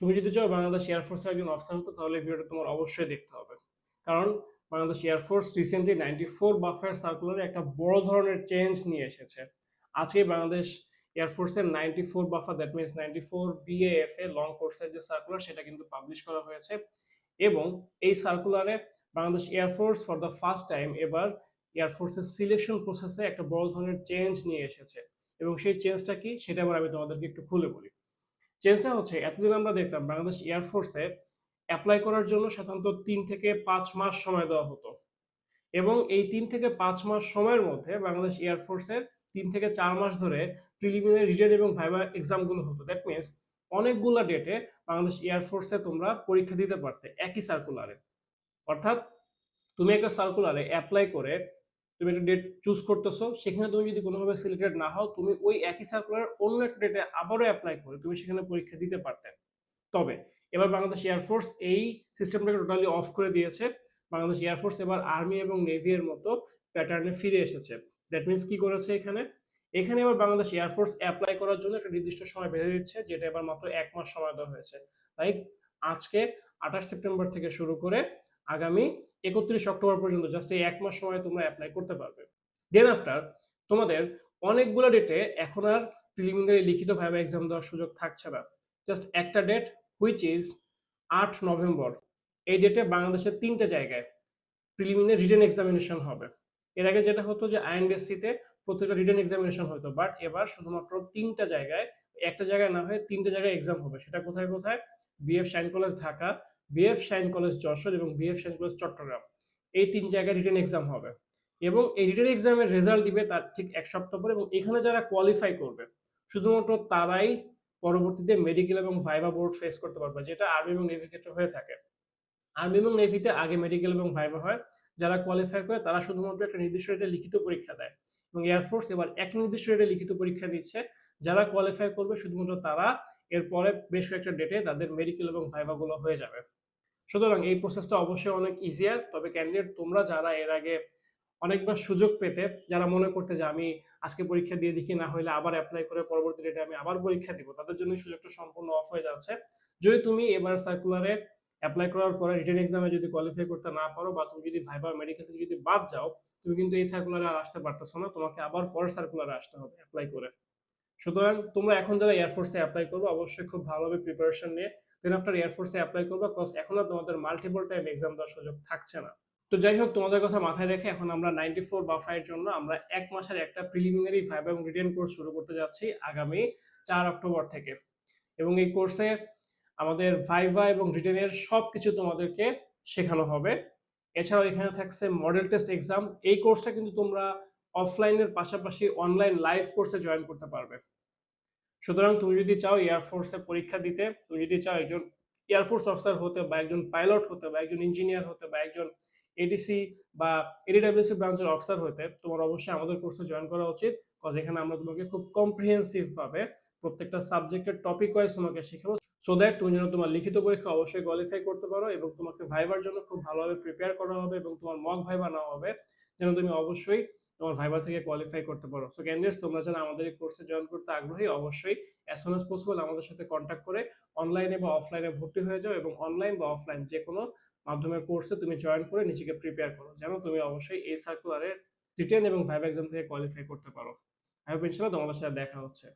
তুমি যদি চাও বাংলাদেশ এয়ারফোর্সের একজন অফিসার হতো, তাহলে ভিডিওটা তোমার অবশ্যই দেখতে হবে। কারণ Bangladesh air force recently ninety four buffer সার্কুলারে একটা বড় ধরনের চেঞ্জ নিয়ে এসেছে। আজকে বাংলাদেশ এয়ারফোর্সের ninety four buffer that means ninety four BAF A long কোর্সের যে সার্কুলার সেটা কিন্তু পাবলিশ করা হয়েছে। এবং এই সার্কুলারে Bangladesh air force for the first time এবার এয়ারফোর্সের সিলেকশন প্রসেসে একটা বড় ধরনের চেঞ্জ নিয়ে এসেছে। এবং সেই চেঞ্জটা কি, সেটা এবার আমি তোমাদেরকে একটু খুলে বলি। চেঞ্জটা হচ্ছে, এতদিন আমরা দেখতাম বাংলাদেশ এয়ারফোর্সে অ্যাপ্লাই করার জন্য সাধারণত তিন থেকে পাঁচ মাস সময় দেওয়া হতো। এবং এই তিন থেকে পাঁচ মাস সময়ের মধ্যে বাংলাদেশ এয়ারফোর্সের তিন থেকে চার মাস ধরে প্রিলিমিনারি রিটেন এবং ভাইবা এক্সামগুলো হতো। দ্যাট মিনস অনেকগুলো ডেটে বাংলাদেশ এয়ারফোর্সে তোমরা পরীক্ষা দিতে পারতে একই সার্কুলারে অর্থাৎ তুমি একটা সার্কুলারে অ্যাপ্লাই করে তুমি একটা ডেট চুজ করতেছো, সেখানে তুমি যদি কোনোভাবে সিলেক্টেড না হও, তুমি ওই একই সার্কুলার অন্য একটা ডেটে আবারও অ্যাপ্লাই করে তুমি সেখানে পরীক্ষা দিতে পারতে। তবে এবার বাংলাদেশ এয়ারফোর্স এই সিস্টেমটাকে টোটালি অফ করে দিয়েছে। বাংলাদেশ এয়ারফোর্স এবার আর্মি এবং নেভি এর মতো প্যাটার্নে ফিরে এসেছে। দ্যাট মিনস কি করেছে এখানে? এখানে এবার বাংলাদেশ এয়ারফোর্স অ্যাপ্লাই করার জন্য একটা নির্দিষ্ট সময় বেঁধে দিচ্ছে, যেটা এবার মাত্র এক মাস সময় দেওয়া হয়েছে। লাইক আজকে আঠাশ সেপ্টেম্বর থেকে শুরু করে আগামী একত্রিশ অক্টোবর পর্যন্ত জাস্ট এই এক মাস সময় তোমরা অ্যাপ্লাই করতে পারবে। দেন আফটার তোমাদের অনেকগুলো ডেটে এখন আর প্রিলিমিনারি লিখিত ভাইবা এক্সাম দেওয়ার সুযোগ থাকছে না। জাস্ট একটা ডেট হুইচ ইজ আট নভেম্বর। এই ডেটে বাংলাদেশের তিনটে জায়গায় প্রিলিমিনারি রিটেন এক্সামিনেশন হবে। এর আগে যেটা হতো যে আইএনডিএসসিতে প্রত্যেকটা রিটেন এক্সামিনেশন হতো বাট এবার শুধুমাত্র তিনটা জায়গায়, একটা জায়গায় না হয়ে তিনটে জায়গায় এক্সাম হবে। সেটা কোথায় কোথায়? BF Shaheen college Dhaka BF Shaheen college Jessore এবং বিএফ শাইন কলেজ চট্টগ্রাম। এই তিন জায়গায় রিটেন এক্সাম হবে। এবং এই রিটেন এক্সামের রেজাল্ট দিবে তার ঠিক এক সপ্তাহ পরে এবং এখানে যারা কোয়ালিফাই করবে, শুধুমাত্র তারাই পরবর্তীতে মেডিকেল এবং ভাইবা বোর্ড ফেস করতে পারবে, যেটা আর্মি এবং নেভির ক্ষেত্রে হয়ে থাকে। আর্মি এবং নেভিতে আগে মেডিকেল এবং ভাইবা হয়, যারা কোয়ালিফাই করে তারা শুধুমাত্র একটা নির্দিষ্ট রেটে লিখিত পরীক্ষা দেয়। এবং এয়ারফোর্স এবার এক নির্দিষ্ট রেটে লিখিত পরীক্ষা দিচ্ছে, যারা কোয়ালিফাই করবে শুধুমাত্র তারা এরপরে বেশ কয়েকটা ডেটে তাদের মেডিকেল এবং ভাইভাগুলো হয়ে যাবে। সুতরাং এই প্রসেসটা অবশ্যই অনেক ইজিয়ার তবে ক্যান্ডিডেট তোমরা যারা এর আগে অনেকবার সুযোগ পেতে, যারা মনে করতে যে আমি আজকে পরীক্ষা দিয়ে দেখি, না হলে আবার অ্যাপ্লাই করে পরবর্তী ডেটে আমি আবার পরীক্ষা দিব, তাদের জন্য সুযোগটা সম্পূর্ণ অফ হয়ে যাচ্ছে। যদি তুমি এবার সার্কুলারে অ্যাপ্লাই করার পরে রিটেন এক্সামে যদি কোয়ালিফাই করতে না পারো বা তুমি যদি ভাইবা মেডিকেল থেকে যদি বাদ যাও, তুমি কিন্তু এই সার্কুলারে আর আসতে পারতেছো না, তোমাকে আবার পরের সার্কুলারে আসতে হবে অ্যাপ্লাই করে। সুতরাং তোমরা এখন যারা এয়ারফোর্সে অ্যাপ্লাই করবে, অবশ্যই খুব ভালোভাবে প্রিপারেশন নিয়ে দেন আফটার এয়ারফোর্সে অ্যাপ্লাই করবে কজ এখন আর তোমাদের মাল্টিপল টাইম এক্সাম দেওয়ার সুযোগ থাকছে না। তো যাই হোক, তোমাদের কথা মাথায় রেখে এখন আমরা নাইনটি ফোর বাফাইয়ের জন্য আমরা এক মাসের একটা প্রিলিমিনারি ভাইব এবং রিটেন কোর্স শুরু করতে যাচ্ছি আগামী চার অক্টোবর থেকে। এবং এই কোর্সে আমাদের ভাইভা এবং রিটেনের সব কিছু তোমাদেরকে শেখানো হবে। এছাড়াও এখানে থাকছে মডেল টেস্ট এক্সাম এই কোর্সটা কিন্তু তোমরা অফলাইনের পাশাপাশি অনলাইন লাইভ কোর্সে জয়েন করতে পারবে। সুতরাং তুমি যদি চাও এয়ারফোর্সে পরীক্ষা দিতে, তুমি যদি চাও একজন এয়ারফোর্স অফিসার হতে বা একজন পাইলট হতে বা একজন ইঞ্জিনিয়ার হতে বা একজন এডিসি বা এডিডাব্লিউসি ব্রাঞ্চের অফিসার হতে, তোমার অবশ্যই আমাদের কোর্সে জয়েন করা উচিত। কজ এখানে আমরা তোমাকে খুব কম্প্রিহেন্সিভ ভাবে প্রত্যেকটা সাবজেক্টের টপিক ওয়াইজ তোমাকে শেখাবো। সো দ্যাট তুমি যেন তোমার লিখিত পরীক্ষা অবশ্যই কোয়ালিফাই করতে পারো এবং তোমাকে ভাইবার জন্য খুব ভালোভাবে প্রিপেয়ার করা হবে এবং তোমার মক ভাইবা নেওয়া হবে। যেন তুমি অবশ্যই তোমার ভাইবার থেকে কোয়ালিফাই করতে পারো। সো ক্যান্ডিডেটস তোমরা যারা আমাদের এই কোর্সে জয়েন করতে আগ্রহী, অবশ্যই অ্যাজ সুন অ্যাজ পসিবল আমাদের সাথে কন্ট্যাক্ট করে অনলাইনে বা অফলাইনে ভর্তি হয়ে যাও এবং অনলাইন বা অফলাইন যে কোনো মাধ্যমের কোর্সে তুমি জয়েন করে নিজেকে প্রিপেয়ার করো। যেন তুমি অবশ্যই এই সার্কুলারের রিটেন এবং ভাইবা এক্সাম থেকে কোয়ালিফাই করতে পারো। আমি ইনশাল্লাহ তোমাদের সাথে দেখা হচ্ছে।